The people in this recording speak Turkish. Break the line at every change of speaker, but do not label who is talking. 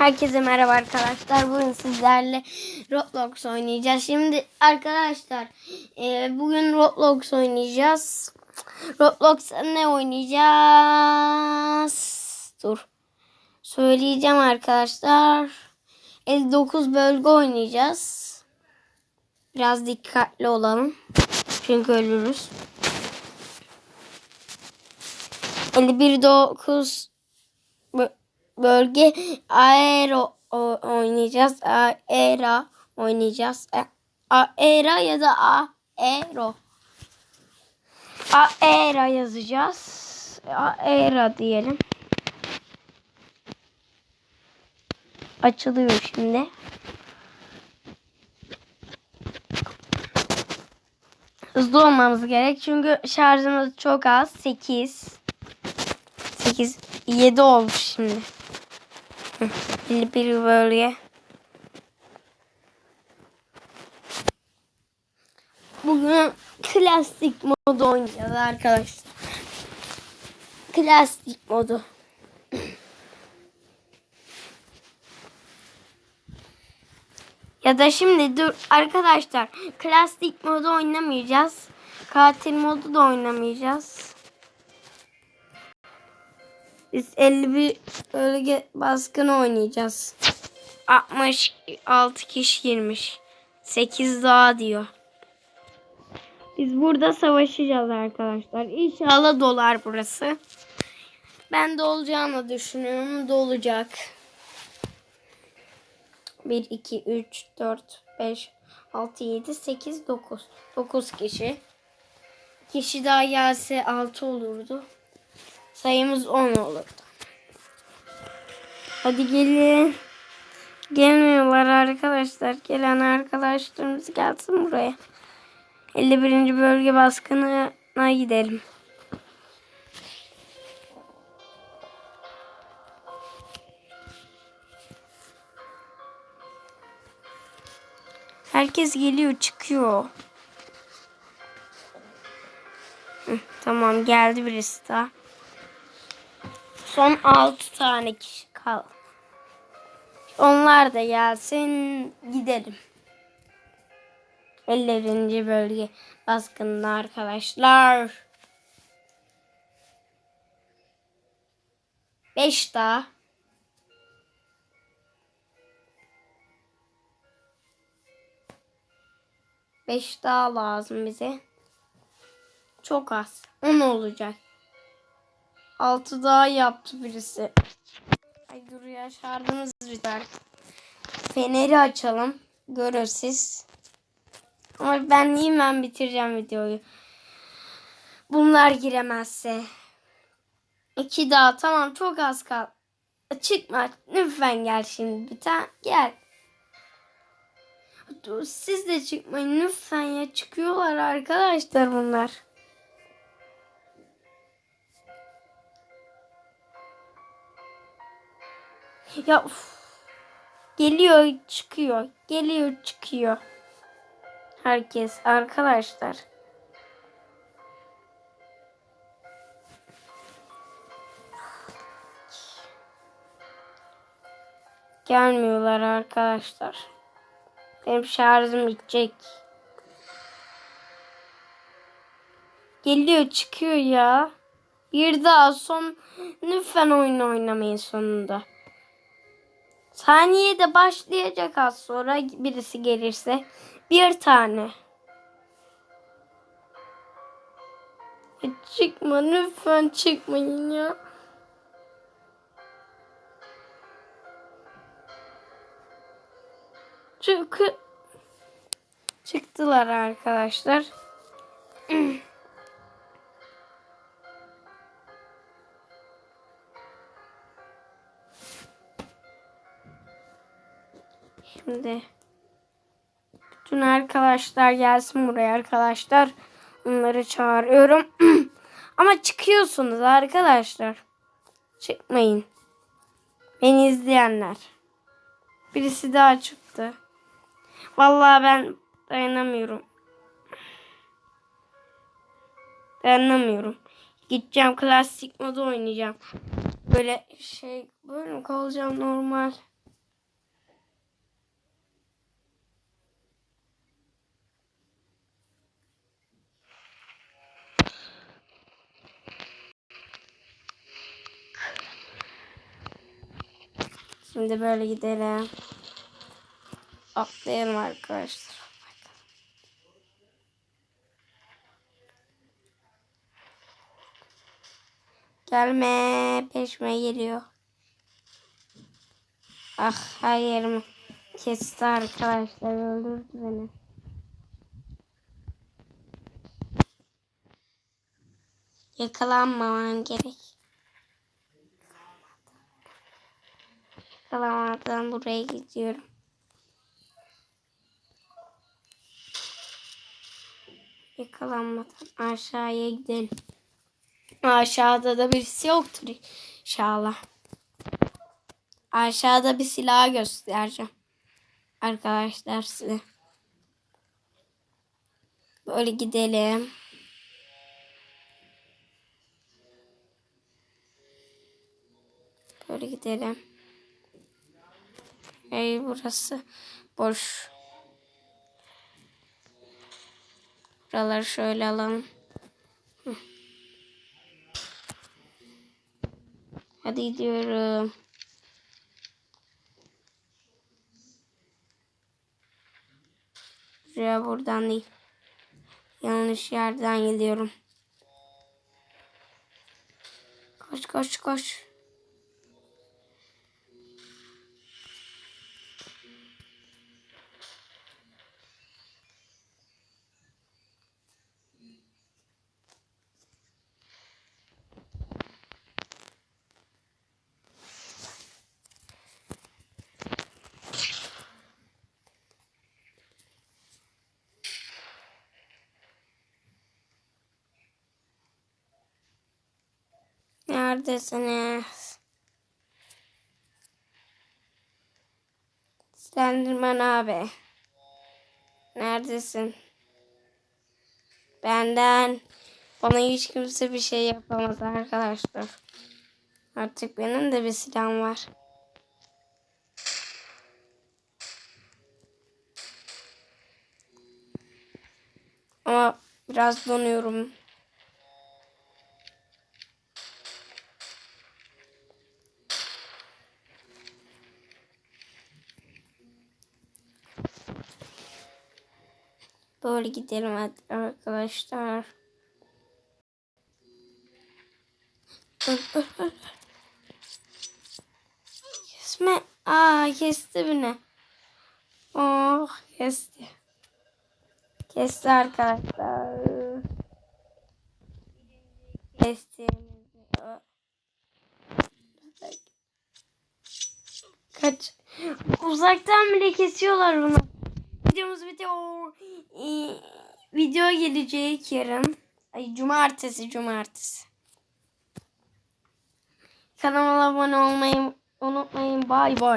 Herkese merhaba arkadaşlar. Bugün sizlerle Roblox oynayacağız. Şimdi arkadaşlar e, bugün Roblox oynayacağız. Roblox'ta ne oynayacağız? Dur. Söyleyeceğim arkadaşlar. 59 bölge oynayacağız. Biraz dikkatli olalım. Çünkü ölürüz. 51 9 bö- bölge aero oynayacağız. Aera oynayacağız. E, Aera ya da aero. Aera yazacağız. Aera diyelim. Açılıyor şimdi. Hızlı olmamız gerek çünkü şarjımız çok az. 8 8 7 oldu şimdi. 51 bölge. Bugün klasik modu oynayacağız arkadaşlar. Klasik modu. Ya da şimdi dur arkadaşlar klasik modu oynamayacağız. Katil modu da oynamayacağız. Biz 51 bölge baskını oynayacağız. 66 kişi girmiş. 8 daha diyor. Biz burada savaşacağız arkadaşlar. İnşallah dolar burası. Ben de olacağını düşünüyorum. Dolacak. 1, 2, 3, 4, 5, 6, 7, 8, 9. 9 kişi. Kişi daha gelse 6 olurdu. Sayımız 10 olurdu. Hadi gelin. Gelmiyorlar arkadaşlar. Gelen arkadaşlarımız gelsin buraya. 51. bölge baskınına gidelim. Herkes geliyor çıkıyor. Hı, tamam geldi birisi daha. Son 6 tane kişi kaldı. Onlar da gelsin gidelim. 50. bölge baskında arkadaşlar. 5 daha. Beş daha lazım bize. Çok az. 10 olacak. 6 daha yaptı birisi. Ay dur ya şarjımız biter. Feneri açalım. Görür siz. Ama ben hemen bitireceğim videoyu. Bunlar giremezse. İki daha tamam çok az kal. Çıkma lütfen gel şimdi bir tane gel. Dur, siz de çıkmayın lütfen ya çıkıyorlar arkadaşlar bunlar. Ya uf. Geliyor çıkıyor. Geliyor çıkıyor. Herkes arkadaşlar. Gelmiyorlar arkadaşlar. Benim şarjım bitecek. Geliyor çıkıyor ya. Bir daha son lütfen oyun oynamayın sonunda. Saniyede başlayacak az sonra birisi gelirse. Bir tane. E, çıkma lütfen çıkmayın ya. Çünkü çıktılar arkadaşlar. Şimdi bütün arkadaşlar gelsin buraya arkadaşlar. Onları çağırıyorum. Ama çıkıyorsunuz arkadaşlar. Çıkmayın. Beni izleyenler. Birisi daha çıktı. Vallahi ben dayanamıyorum. Dayanamıyorum. Gideceğim klasik modu oynayacağım. Böyle şey böyle mi kalacağım normal. Şimdi böyle gidelim. Atlayalım arkadaşlar. Gelme peşime geliyor. Ah her yerimi kesti arkadaşlar öldürdü beni. Yakalanmamam gerek. Yakalanmadan buraya gidiyorum. Yakalanmadan aşağıya gidelim. Aşağıda da birisi yoktur inşallah. Aşağıda bir silah göstereceğim. Arkadaşlar size. Böyle gidelim. Böyle gidelim. Ey burası boş. Buraları şöyle alalım. Hadi gidiyorum. Buraya buradan değil. Yanlış yerden gidiyorum. Koş koş koş. Neredesiniz? Slenderman abi. Neredesin? Benden. Bana hiç kimse bir şey yapamaz arkadaşlar. Artık benim de bir silahım var. Ama biraz donuyorum. Böyle gidelim hadi arkadaşlar. Kesme. Aa kesti beni. Oh kesti. Kesti arkadaşlar. Kesti. Kaç. Uzaktan bile kesiyorlar bunu. Videomuz bitiyor. Ee, video gelecek yarın. Ay cumartesi cumartesi. Kanalıma abone olmayı unutmayın. Bay bay.